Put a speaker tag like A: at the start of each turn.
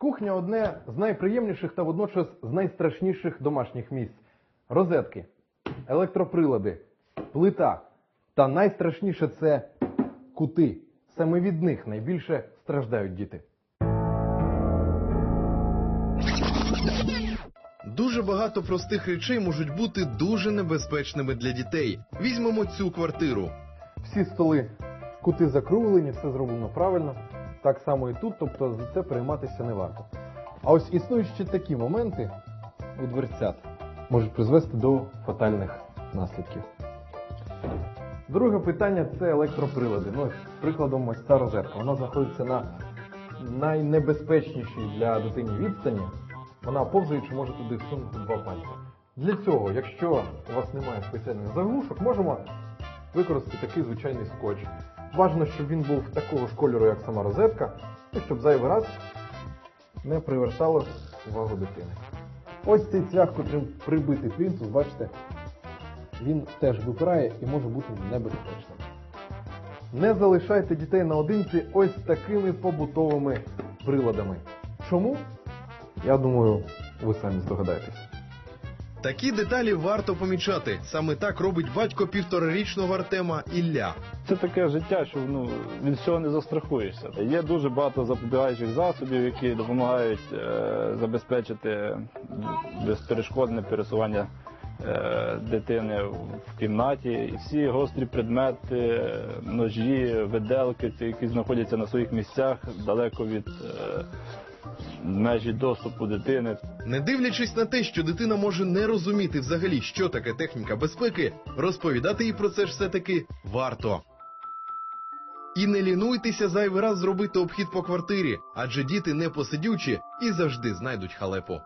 A: Кухня одне з найприємніших та водночас з найстрашніших домашніх місць. Розетки, електроприлади, плита. Та найстрашніше це кути. Саме від них найбільше страждають діти.
B: Дуже багато простих речей можуть бути дуже небезпечними для дітей. Візьмемо цю квартиру.
A: Всі столи кути закруглені, все зроблено правильно. Так само і тут, тобто за це перейматися не варто. А ось існують такі моменти у дверцят можуть призвести до фатальних наслідків. Друге питання це електроприлади. Ну, прикладом, ось ця розетка. Вона знаходиться на найнебезпечнішій для дитини відстані. Вона повзаючи може туди всунути два пальці. Для цього, якщо у вас немає спеціальних заглушок, можемо використати такий звичайний скотч. Важно, щоб він був такого ж кольору, як сама розетка, і щоб зайвий раз не привертало увагу дитини. Ось цей цвях, котрим прибитий плінтус, бачите, він теж випирає і може бути небезпечним. Не залишайте дітей наодинці ось такими побутовими приладами. Чому? Я думаю, ви самі здогадаєтесь.
B: Такі деталі варто помічати. Саме так робить батько півторарічного Артема Ілля.
C: Це таке життя, що ну, від всього не застрахуєшся. Є дуже багато запобігаючих засобів, які допомагають е, забезпечити безперешкодне пересування е, дитини в кімнаті. І всі гострі предмети, ножі, виделки, які знаходяться на своїх місцях далеко від е, межі доступу дитини.
B: Не дивлячись на те, що дитина може не розуміти взагалі, що таке техніка безпеки, розповідати їй про це ж все-таки варто. І не лінуйтеся зайвий раз зробити обхід по квартирі, адже діти не посидючі і завжди знайдуть халепу.